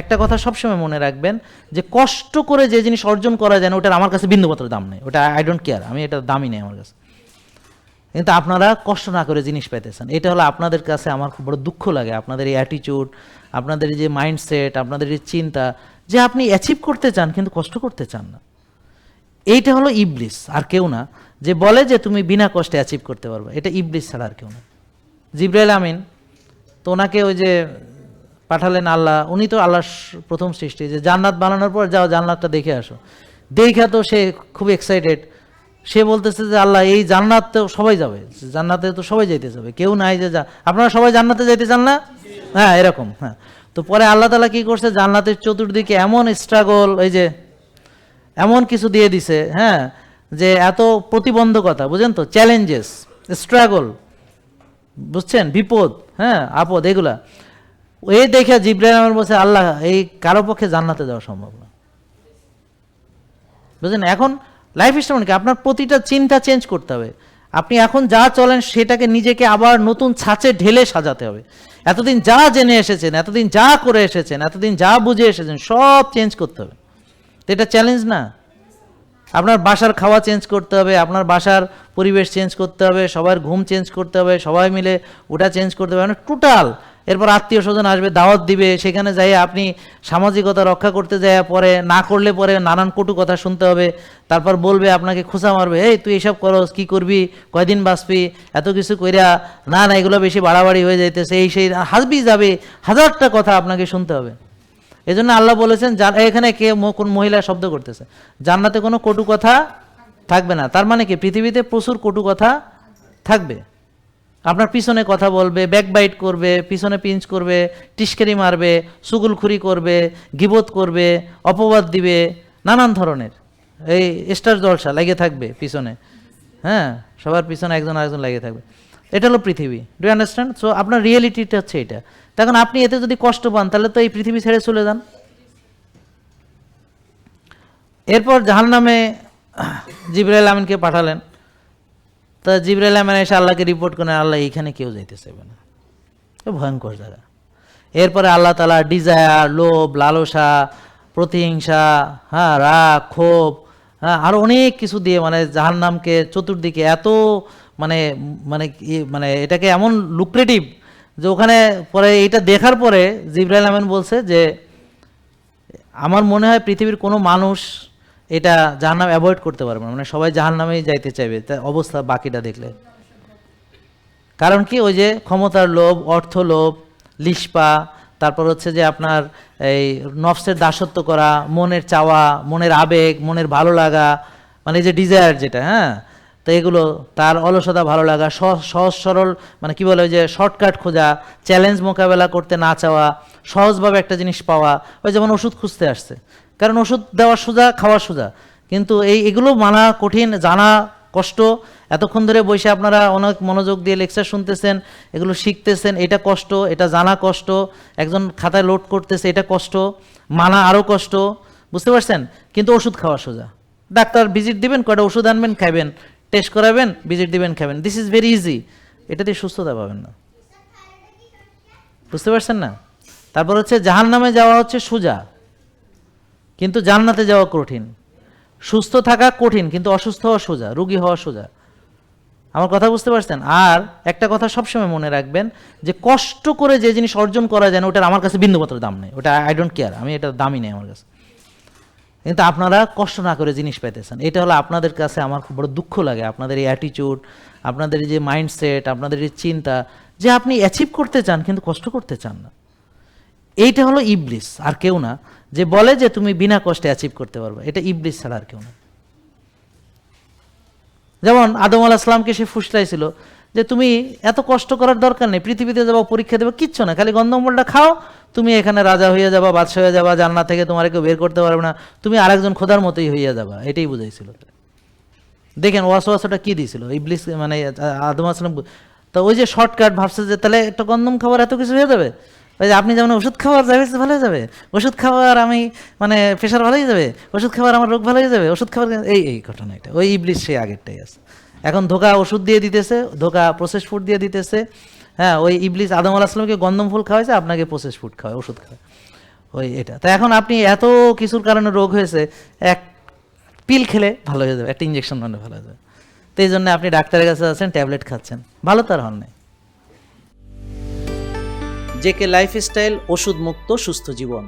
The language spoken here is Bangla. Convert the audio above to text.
একটা কথা সবসময় মনে রাখবেন যে কষ্ট করে যে জিনিস অর্জন করা যায় না, ওটার আমার কাছে বিন্দুমাত্র দাম নেই। ওটা আই ডোন্ট কেয়ার আমি এটা দামই নেই আমার কাছে। কিন্তু আপনারা কষ্ট না করে জিনিস পেতেছেন এটা হলো আপনাদের কাছে আমার খুব বড় দুঃখ লাগে। আপনাদের এই অ্যাটিটিউড আপনাদের যে মাইন্ডসেট আপনাদের এই চিন্তা যে আপনি অ্যাচিভ করতে চান কিন্তু কষ্ট করতে চান না। এইটা হলো ইবলিস, আর কেউ না যে বলে যে তুমি বিনা কষ্টে অ্যাচিভ করতে পারবে। এটা ইবলিস ছাড়া আর কেউ না। জিব্রাইল আমিন, তো ওনাকে ওই যে পাঠালেন আল্লাহ, উনি তো আল্লাহর প্রথম সৃষ্টি, যে জান্নাত বানানোর পর যাও জান্নাতটা দেখে আসো। দেখা তো সে খুব এক্সাইটেড সে বলতেছে যে আল্লাহ, এই জান্নাত তো সবাই যাবে, জান্নাতে তো সবাই যাইতে যাবে, কেউ নাই যে যা আপনারা সবাই জান্নাতে যাইতে চান না? হ্যাঁ এরকম হ্যাঁ। তো পরে আল্লাহ তালা কি করছে, জান্নাতের চতুর্দিকে এমন স্ট্রাগল এই যে এমন কিছু দিয়ে দিছে হ্যাঁ যে এত প্রতিবন্ধকতা, বুঝেন তো চ্যালেঞ্জেস স্ট্রাগল বুঝছেন? বিপদ হ্যাঁ আপদ, এগুলা। এই দেখে জিব্রাহিম আমার বলছে, আল্লাহ, এই কারও পক্ষে জান্নাতে যাওয়া সম্ভব না। বুঝলেন? এখন লাইফ স্টাইল মানে আপনার প্রতিটা চিন্তা চেঞ্জ করতে হবে। আপনি এখন যা চলেন সেটাকে নিজেকে আবার নতুন ছাঁচে ঢেলে সাজাতে হবে। এতদিন যা জেনে এসেছেন, এতদিন যা করে এসেছেন, এতদিন যা বুঝে এসেছেন, সব চেঞ্জ করতে হবে। তো এটা চ্যালেঞ্জ না? আপনার বাসার খাওয়া চেঞ্জ করতে হবে, আপনার বাসার পরিবেশ চেঞ্জ করতে হবে, সবার ঘুম চেঞ্জ করতে হবে, সবাই মিলে ওটা চেঞ্জ করতে হবে। মানে টোটাল এরপর আত্মীয় স্বজন আসবে, দাওয়াত দিবে, সেখানে যাই আপনি সামাজিকতা রক্ষা করতে যায় পরে, না করলে পরে নানান কটু কথা শুনতে হবে। তারপর বলবে আপনাকে খোঁচা মারবে, এই, তুই এসব করস, কি করবি? কয়দিন বাঁচবি? এত কিছু কইরা না না, এগুলো বেশি বাড়াবাড়ি হয়ে যাইতেছে, এই সেই হাসবি যাবে, হাজারটা কথা আপনাকে শুনতে হবে। এই জন্য আল্লাহ বলেছেন এখানে কে কোন মহিলা শব্দ করতেছে, জান্নাতে কোনো কটু কথা থাকবে না। তার মানে কি, পৃথিবীতে প্রচুর কটু কথা থাকবে। আপনার পিছনে কথা বলবে ব্যাকবাইট করবে, পিছনে পিঞ্চ করবে, টিস্কেরি মারবে, সুগুলখুরি করবে গিবত করবে, অপবাদ দিবে, নানান ধরনের। এই স্টার জলসা লেগে থাকবে পিছনে। হ্যাঁ সবার পিছনে একজন আরেকজন লেগে থাকবে। এটা হলো পৃথিবী। ডু আন্ডারস্ট্যান্ড সো আপনার রিয়েলিটিটা হচ্ছে এটা। তখন আপনি এতে যদি কষ্ট পান, তাহলে তো এই পৃথিবী ছেড়ে চলে যান। এরপর জাহান নামে জিবরাইল আমিনকে পাঠালেন। তা জিবরাইল আমিন এসে আল্লাহকে রিপোর্ট করেন আল্লাহ এইখানে কেউ যাইতে চাইবে না ভয়ঙ্কর জায়গা এরপরে আল্লাহ তালা ডিজায়ার লোভ, লালসা, প্রতিহিংসা হ্যাঁ রাগ, ক্ষোভ হ্যাঁ আরও অনেক কিছু দিয়ে মানে জাহান্নামকে চতুর্দিকে এত মানে মানে মানে এটাকে এমন লুক্রেটিভ যে ওখানে পরে এটা দেখার পরে জিব্রাইল আমিন বলছে যে, আমার মনে হয় পৃথিবীর কোনো মানুষ এটা জাহান্নাম অ্যাভয়েড করতে পারবে না। মানে সবাই জাহান্নামেই যাইতে চাইবে। তার অবস্থা বাকিটা দেখলে। কারণ কি? ওই যে ক্ষমতার লোভ, অর্থ লোভ, লিস্পা, তারপর হচ্ছে যে আপনার এই নফসের দাসত্ব করা, মনের চাওয়া, মনের আবেগ, মনের ভালো লাগা মানে যে ডিজায়ার যেটা হ্যাঁ? তো এগুলো তার অলসতা ভালো লাগা সহ- সহজ সরল মানে কি বলে ওই যে শর্টকাট খোঁজা চ্যালেঞ্জ মোকাবেলা করতে না চাওয়া, সহজভাবে একটা জিনিস পাওয়া, ওই যেমন ওষুধ খুঁজতে আসছে। কারণ ওষুধ দেওয়া সোজা খাওয়া সোজা। কিন্তু এই, এগুলো মানা কঠিন, জানা কষ্ট। এতক্ষণ ধরে বসে আপনারা অনেক মনোযোগ দিয়ে লেকচার শুনতেছেন, এগুলো শিখতেছেন, এটা কষ্ট, এটা জানা কষ্ট। একজন খাতায় লোড করতেছে, এটা কষ্ট। মানা আরও কষ্ট। বুঝতে পারছেন? কিন্তু ওষুধ খাওয়া সোজা। ডাক্তার ভিজিট দিবেন, কয়টা ওষুধ আনবেন খাবেন টেস্ট করাবেন, ভিজিট দিবেন, খাবেন। দিস ইজ ভেরি ইজি এটা দিয়ে সুস্থতা পাবেন না। বুঝতে পারছেন না? তারপর হচ্ছে জাহান নামে যাওয়া হচ্ছে সোজা। কিন্তু জান্নাতে যাওয়া কঠিন। সুস্থ থাকা কঠিন, কিন্তু অসুস্থ হওয়া সোজা, রুগী হওয়া সোজা। আমার কথা বুঝতে পারছেন? আর একটা কথা সবসময় মনে রাখবেন, যে কষ্ট করে যে জিনিস অর্জন করা যায় না, ওটার আমার কাছে বিন্দুমাত্র দাম নেই। ওটা আই ডোন্ট কেয়ার আমি এটা দামই নেই আমার কাছে। কিন্তু আপনারা কষ্ট না করে জিনিস পেতেছেন এটা হলো আপনাদের কাছে আমার খুব বড় দুঃখ লাগে। আপনাদের এই অ্যাটিটিউড আপনাদের এই যে মাইন্ডসেট আপনাদের এই চিন্তা যে আপনি অ্যাচিভ করতে চান কিন্তু কষ্ট করতে চান না। এইটা হলো ইবলিস, আর কেউ না যে বলে যে তুমি বিনা কষ্টে অ্যাচিভ করতে পারবে। এটা ইবলিস ছাড়া আর কেউ না। যেমন আদম আলাহ ইসলামকে সে ফুসলাইছিল যে তুমি এত কষ্ট করার দরকার নেই, পৃথিবীতে যাব, পরীক্ষা দেবো, কিচ্ছু না, খালি গন্ধমূলটা খাও তুমি এখানে রাজা হয়ে যাবা, বাদশাহ হয়ে যাবা, জান্নাত থেকে তোমার কেউ বের করতে পারবে না। তুমি আরেকজন খোদার মতোই হইয়া যাবা, এটাই বুঝাইছিল। দেখেন, ওয়াসওয়াসটা কি দিয়েছিল ইবলিস মানে আদম আসলাম তো ওই যে শর্টকাট ভাবছে যে, তাহলে একটা গন্ধম খাবার এত কিছু হয়ে যাবে? ওই যে আপনি যেমন ওষুধ খাবার যাবে ভালো হয়ে যাবে? ওষুধ খাবার আমি মানে প্রেশার ভালো হয়ে যাবে? ওষুধ খাবার আমার রোগ ভালো হয়ে যাবে? ওষুধ খাবার এই এই ঘটনা এটা। ওই ইবলিস সেই আগেরটাই আছে। এখন ধোকা ওষুধ দিয়ে দিতেছে, ধোকা প্রসেস ফুড দিয়ে দিতেছে। হ্যাঁ ওই ইবলিস আদম আল আসলামকে গন্ধম ফুল খাওয়াইছে, আপনাকে প্রসেস ফুড খাওয়ায়, ওষুধ খাওয়ায়। ওই এটা। তো এখন আপনি এত কিছুর কারণে রোগ হয়েছে, এক পিল খেলে ভালো হয়ে যাবে, একটা ইঞ্জেকশন মানে ভালো হয়ে যাবে। তো এই জন্য আপনি ডাক্তারের কাছে আছেন, ট্যাবলেট খাচ্ছেন। ভালো তার হন নাই। জেকে লাইফস্টাইল ওষুধ মুক্ত সুস্থ জীবন।